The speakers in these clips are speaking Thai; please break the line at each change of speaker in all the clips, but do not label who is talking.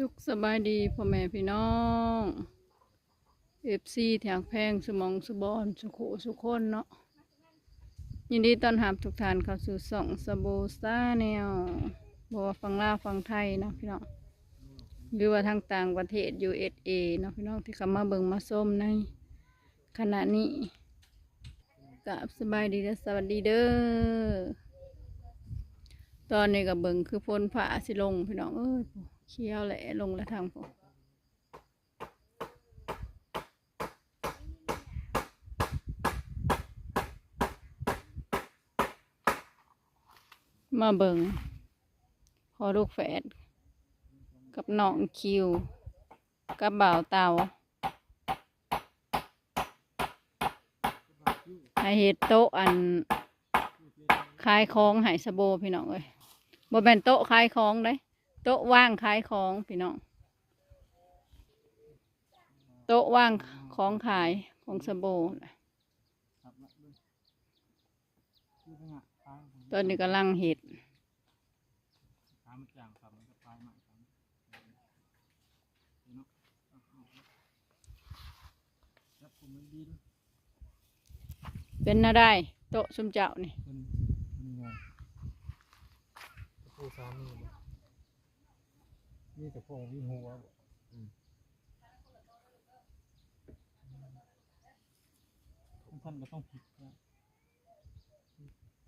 สุขสบายดีพ่อแม่พี่น้องเอฟซีแถงแพงสมองสบอนสุขสุขคนเนาะยินดีต้อนรับทุกท่านเข้าสู่ส่องสบูซาแนวบอกว่าฟังลาฟังไทยนะพี่น้องหรือว่าทางต่างประเทศ USA เนาะพี่น้องที่เข้ามาเบิ่งมาส้มในขณะนี้กับสบายดีและสวัสดีเด้อตอนนี้กับเบิงคือพ้นผ่าสิลงพี่น้องเอ้ย เคี้ยวแหละลงแล้วทางผมมาเบิงพอลูกแฝดกับน้องคิว กับบ่าวเตาให้เฮ็ดโต๊ะอันขายของหายสโบพี่น้องเอ้ยบ่แม่นโต๊ะขายของได้ โต๊ะว่างขายของพี่น้อง โต๊ะว่างของขายของสโบน่ตอนนี้กำลังเห็ดเป็นน่าได้โต๊ะซุมเจ้านี่
มันมันไงผู้สามีบ่นี่แต่พวกวิ่งหัวบ่อืมท่านก็ต้องผิดนะ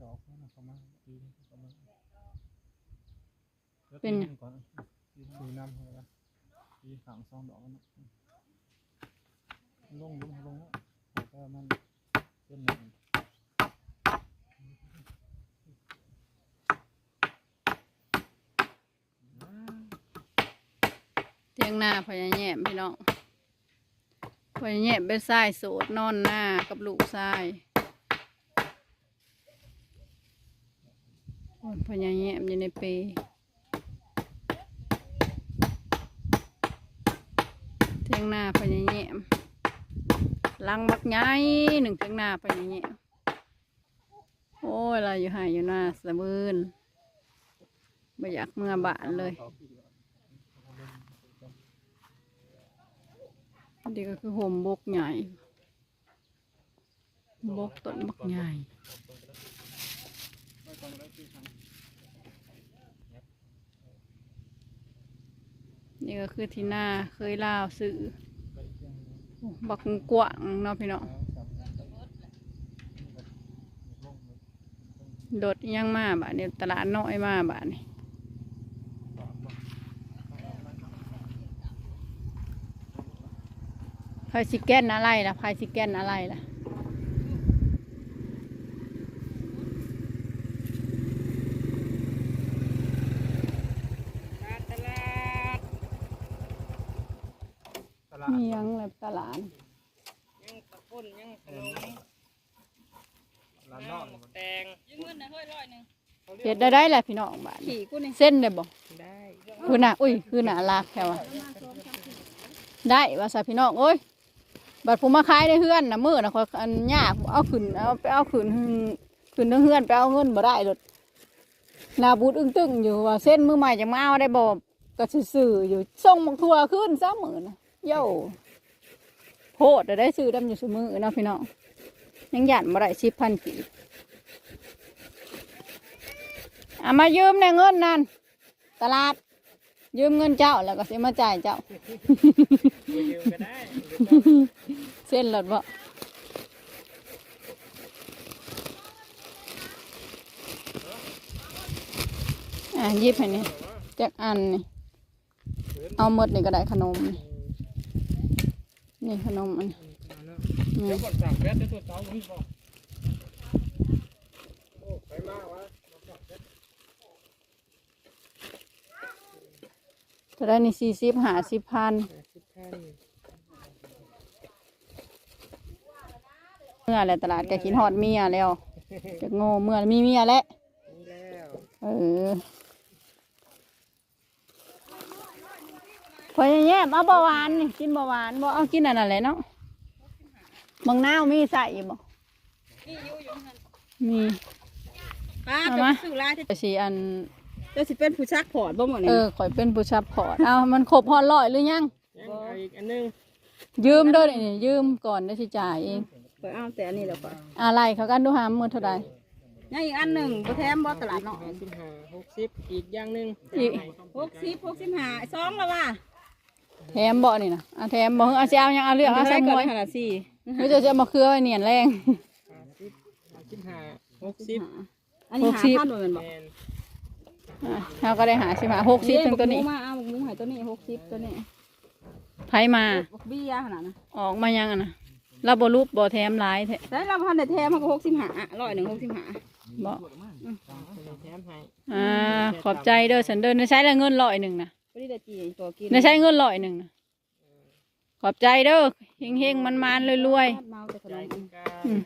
ดอกนั่นนะประมาณปีนึงประมาณแล้วปีนึงก่อนปีนึงดูน้ำให้ละปีสามสองดอกนะลงลงลงแล้วแต่ก็มันเป็นหนึ่ง
ยงหน้าพญาแย่มพี่น้องพญาแย่มเป็นทรายโสดนอนหน้ากับลูกทรายโอ้ยพญาแย่มอยู่ในเปรเทียงหน้าพญาแย่มลังบักใหญ่หนึ่งเทียงหน้าพญาแย่มโอ้ยเราอยู่หายอยู่หน้าสะบืนไม่อยากเมื่อบานเลย อันนี้ก็คือโฮมบกใหญ่บกต้นบกใหญ่นี่ก็คือที่หน้าเคยล่าวสื่อโอ้บักกวางเนาะพี่เนาะโดดยังมาบาเนี่ยตลาดน้อยมาบานี่ายซิแกนอะไรล่ะพายซิแกนอะไรล่ะ
ตลาด
มีหยังแบบตลาด
ยังตะกุนยังขนม
ร้านนอก
หมกแตงยืมเงินนะเฮ้ยร้อยหนึ่ง
เฮ็ดได้ได้แหละพี่น้องบาดนี่
ขี่กูนี่
เส้นได้บ่
ได้
คือน่ะอุ้ยคือน่ะลากแค่ว่าได้ว่าซะพี่น้องโอ้ย บัดผมมาขายในเฮือนนะมือนะขอยอันยากเอาขึ้นเอาไปเอาขึ้นขึ้นทั้งเฮือนไปเอาเงินบ่ได้โดดนาบูดอึ้งตึงอยู่ว่าเส้นมือใหม่จะมาเอาได้บ่ก็ซื่ออยู่ส่งบักทัวขึ้นซะมื้อน่ะโย่โพดจะได้ซื้อดำอยู่ซุมื้อเนะพี่น้องยังหยันบ่ได้10,000กีบเอามายืมในเงินนั่นตลาด ยืมเงินเจ้าแล้วก็สิมาจ่ายเจ้า
ยืมก็ได้
เส้นหลดบ่อะหยิบให้นี่จักอันนี่ เอาหมดนี่ก็ได้ขนม นี่นี่ขนมอันนี้นี่
เดี๋ยวกดสั่งแก๊สเดี๋ยวตัวเตาหนุนบอกโอ้ไปมากวะ
จะได้นี่สี่สิบห้าสิบพัน
สิบพัน
เมื่อไรตลาดก็กินฮอดเมียแล้วจะโง่เมื่อมีเมียแล้ว
นี่แล้ว
เออพอแย่เอาเบาหวานนี่กินเบาหวานบ่เอากินอันนั้นแหละเนาะบางนาวมีใส่บ่
นี่อยู่อยู่นั่น
มี
ป้า
เอา
ไป
มา
ซื้อร้านที่
สีอัน
จะสิเป็นผู้ชักพอร์ตบ่หมด
เอ
นี่
อข่อยเป็นผู้ชับพอร์ตเอามันครบฮอดร้อยหรือยัง
ยังเอาอีกอันหนึง
ยืมเด้อนี่ยืมก่อนได้สิจ่ายเอง
เปิดเอาแต่อันนี้แล้วก็
อะไรเขากันดูหามมือเท่าใด
ยังอีกอันหนึ่งบ่แถมบ่ตลาดเนาะ
ห้าสิบห้าหกสิบอีกอย่างหนึง
อีก
หกสิบหกสิบห้าสองแล้วว่ะ
แถมบ่นี่นะอะแถมบ่เอาสิเอายังเอาเลือกเอาใส่หมวย
ขนาดสี่
หรือจะจะมาเครือไว้เนียนแรง
ห้าสิบห้าสิบห้าหกสิบ
อันนี้
หก
หา
สิบ
พันบ่แม่นบ่
แมน
อะ เราก็ได้หาสิมาหกสิบถึงตัวนี้
หมูมาเอาหมูใหายตัวนี้หกสิบตัวนี้
ไผมา
บักเบี้ยขนาดนั้น
ออกมายังอะนะเราบ่รูปบ่แถมหลายแท้
แต่เราพันได้แถมมันก็หกสิบห้าร้อยหนึ่งหกสิบห้า
บ่
แถมให้
อ่าขอบใจเด้อฉันเดินใช้แล้วเงินร้อยหนึ่งนะ
พอดีได้จีตัวกิน
ได้ใช้เงินร้อยหนึ่งนะขอบใจเด้อเฮงๆมันๆรวย
เมาแต่ขน
ใจ
ม
กา
อืม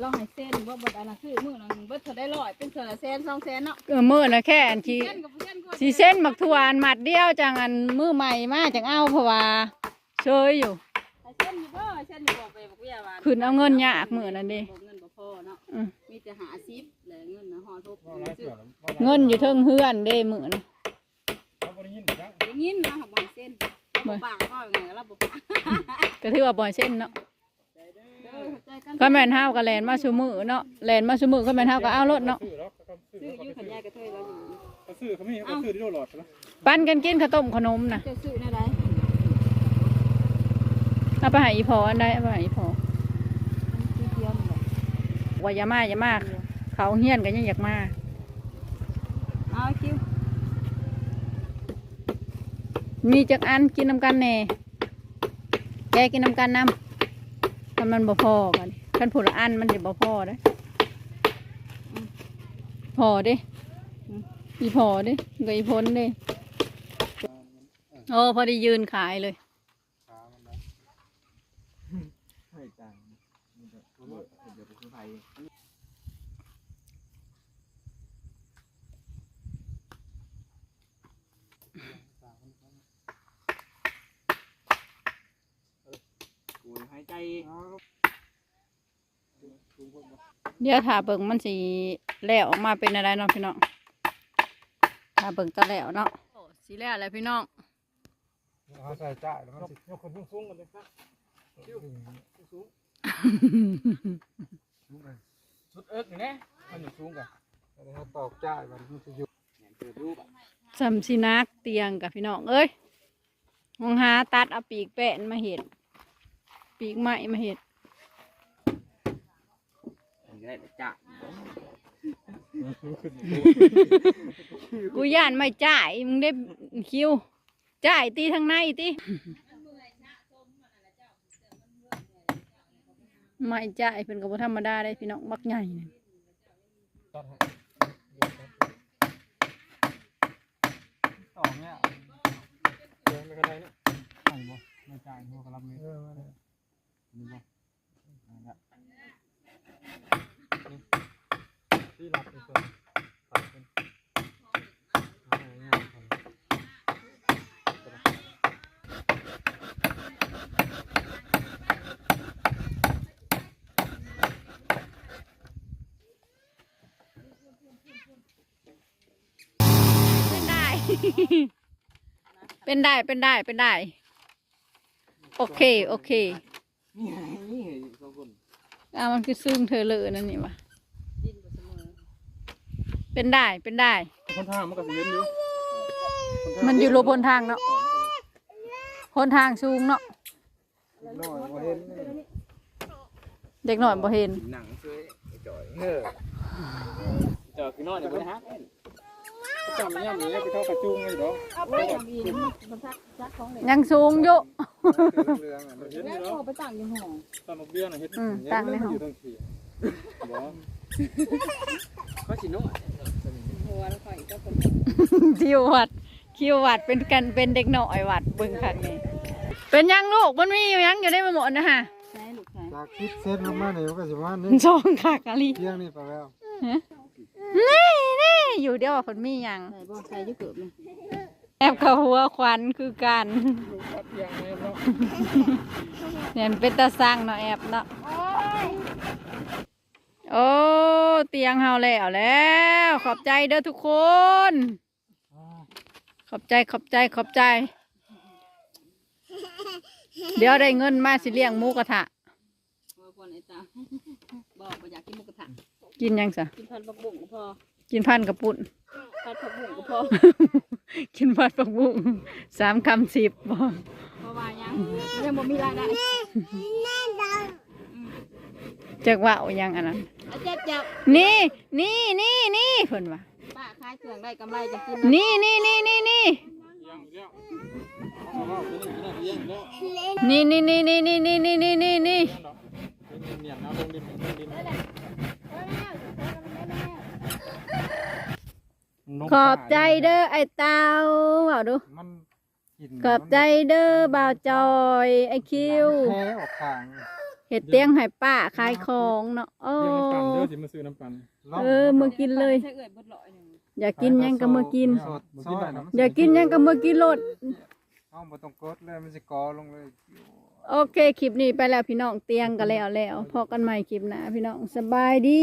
เราให้เส้นว่าบดอันนั้นคือมื้อนึงเบิดเท่าได้ร้อยเป็นเท่าละแสนสองแสนเนาะ
ๆเออมื้อนะแค่อันที่
เส้นกับเส้นกว่า
สีเส้นบักทวนหมัดเดียวจังอันมือใหม่มาจังเอาเพราะว่าเชยอยู่
ให้เส้นอยู่บ่เส้นอยู่บ่ไปบักเบี้ยว่า
คืนเอาเงินยากมื้อนั้นเด้
เงินบ่พอเนาะ
อืม
มีแต่หาซิปแหละเงินนะห่อทุบ
บ่หลาย
ซื้
เสื
อ
อแล้วบ่หลาย
เงินอยู่เทิงเฮือนเด้มื้อนะ
เราบ่ได้ยินจัง
อย่างนี้นะบางเส้นเราบ่ปากก็ยังไงเราบ่ปาก
ก็ถือว่าบ่อยเส้นเนาะ
เด้อใจ กัน
ก็แม่นเฮาก็แลนมาซุมื้อเนาะแลนมาซุมื้อก็แม่นเฮาก็เอารถเนาะ
ซื้อแล้วก็ต้องซื้อ
ซื้ออยู่ขันยายกระเทยเราอยู่
เขาซื้อเขาไม่เขาซื้อที่โลหลอดแล้ว
ปั้นกันกินข้าวต้มขนมน่ะ
เจ้าซื้อในใด
เอาไปให้อีพออันใดเอาไปให้อีพอ
ที่เดียวนี่แหละ
ว่าอย่ามาอย่ามาเขาเฮียนก็ยังอยากมา
เอาคิว
มีจักอันกินน้ำกันแหน่แกกินน้ำกันน้ำถ้ามันบ่พอกัน คันผุละอันมันจะบ่พอเด้พอเด้อีพอเด้กับอีพ้นเด้โอ้พอได้ยืนขายเลย
ให้จ้างมันจะรู้ว่าเดี๋ยวไปซื้อไทยกูหายใจ
เดี๋ยวถ้าเบิ่งมันสิแล้วออกมาเป็นอะไรเนาะพี่น้องถ้าเบิ่งตะแล้วเนาะโอ้สิแล้วอะไรพี่น้อง
เขาใส่จ่ายแล้วมันสิยกคนสูงๆกันเลยครับสูงสูงสุดเอิกนี่แน่มันอยู่สูงกันแต่ถ้าตอกจ่ายมันมันจะอยู่เกิดรูปอะ
สำสินักเตียงกับพี่น้องเอ้ยมองหาตัดเอาปีกแป้นมาเห็ดปีกไม้มาเห็ด
ได้จ่าย
กูย่านไม่จ่ายมึงได้คิวจ่ายตีทางในตีไม่จ่ายเป็นกับธรรมดาได้พี่น้องบักใหญ่นี่
ตัดให้ต่อเนี่ยเดี๋ยวไม่ก็ได้เนี่ยไม่จ่ายหัวกระลับนี่ยนี่บ่นั่นแหละนี่ ที่รับเป็นส่วนตัดเป็นเอาง่ายๆครับ
เป็นได้ เป็นได้ เป็นได้ เป็นได้ โอเค โอเค
นี่ไงนี่ไงสองคน
อ่ามันคือซึ่งเธอเลยนั่นนี่วะ
ดินบ่เสมอ
เป็นได้เป็นได้
คนทางมันก็สิเย็นอยู่
มันอยู่โลบนทางเนาะบนทางสูงเนาะ
น้อยบ่เห็น
เด็กหน่อยบ่เห็น
หนังเสื้อจ่อยเออจ่อยคือนอนอยู่บนฮะจำย่ำนี่ไปเข้ากระจุงเลยเนาะ
เอาไปทำอีกมันซักซักของเลย
ยังสูงอยู่
เรื่องอะมันเห็นอ
แล้ว
ยู่
ก็
เนาะ
ไปตั้งอยู่ห้อง
ตอนนกเบี้ยน่ะเฮ็ด
อืมตั้งในห้อง
อยู่ทั้งสี่บ่เขาสินุ่ม
หัวแล้วค่อยก็คน
คิววัดคิววัดเป็นกันเป็นเด็กหน่อยวัดเบิ่งคักนี่เป็นยังลูกมันมีอยู่ยังอยู่ได้มาหมดนะฮะ
ใช้ลูกใช้
จากคิดเส้นลงมาเนี่ยก็สิว่านี่
ช่องคักอะไร
เที่ยงนี่ไปแล้ว
นี่นี่อยู่เดียวว่าคนมีหยัง
ใส่บ่ใส่อยุ่เกือบเลย
แอบกับหัวควันคือกัน
ครับอย่างนี้เนาะ
เนี่ยมันเป็นตาสร้างเนาะแอบเนาะ โอ้เตียงเฮาแล้วแล้ว ขอบใจเด้อทุกคน
อ๋อ
ขอบใจขอบใจขอบใจ เดี๋ยวได้เงินมาสิเลี้ยงหมูกระทะ
ว่าคนไอ้ตาบอกว่าอยากกินหมูกระทะ
กินยังซะ
กินพันผักบุ้งก็พอ
กินพันกระปุ่น
พันผักบุ้งก็พอ
กินพันปักบุ้งสามคำสิบบ่
เพราะว่ายังยังบ่มีรายได้
จักว่าเอายังอันนั้น
อาเจ็บเจ็บ
นี่นี่นี่นี่เพิ่นว่า
ป้าขายเครื่องได้กำไรจะกิน
นี่นี่นี่นี่นี่
เลี้ยงเลี้ยงเอาเอาเอาเลี้ยงเลี้ยงเลี้ยง
นี่นี่นี่นี่นี่นี่นี่นี่นี่นี่
เลี้ยงดอกเลี้ยงเนียนเอาลงดินลงดินลง
ขอบใจเด้อไอ้เต้าเอาดู
มันกิน
ขอบใจเด้อบ่าวจอยไอ้คิว
แพ้ออกข้าง
เห็ดเตียงให้ป้าขายของเนาะโอ้
เลี้ยงน้ำปั่นเด้อสิมาซื้อน้ำปั่น
เออมือกินเลย
ใช่เอ่ยบดลอยหนึ่ง
อยากกินหยังก็มือกิน
สดซอยนะ
อยากกินหยังก็มือกินโลด
เอาบ่ต้องกดเลยมันสิกอลงเลย
โอเค คลิปนี้ไปแล้วพี่น้องเตียงกันแล้วแล้วพอกันใหม่คลิปหน้าพี่น้องสบายดี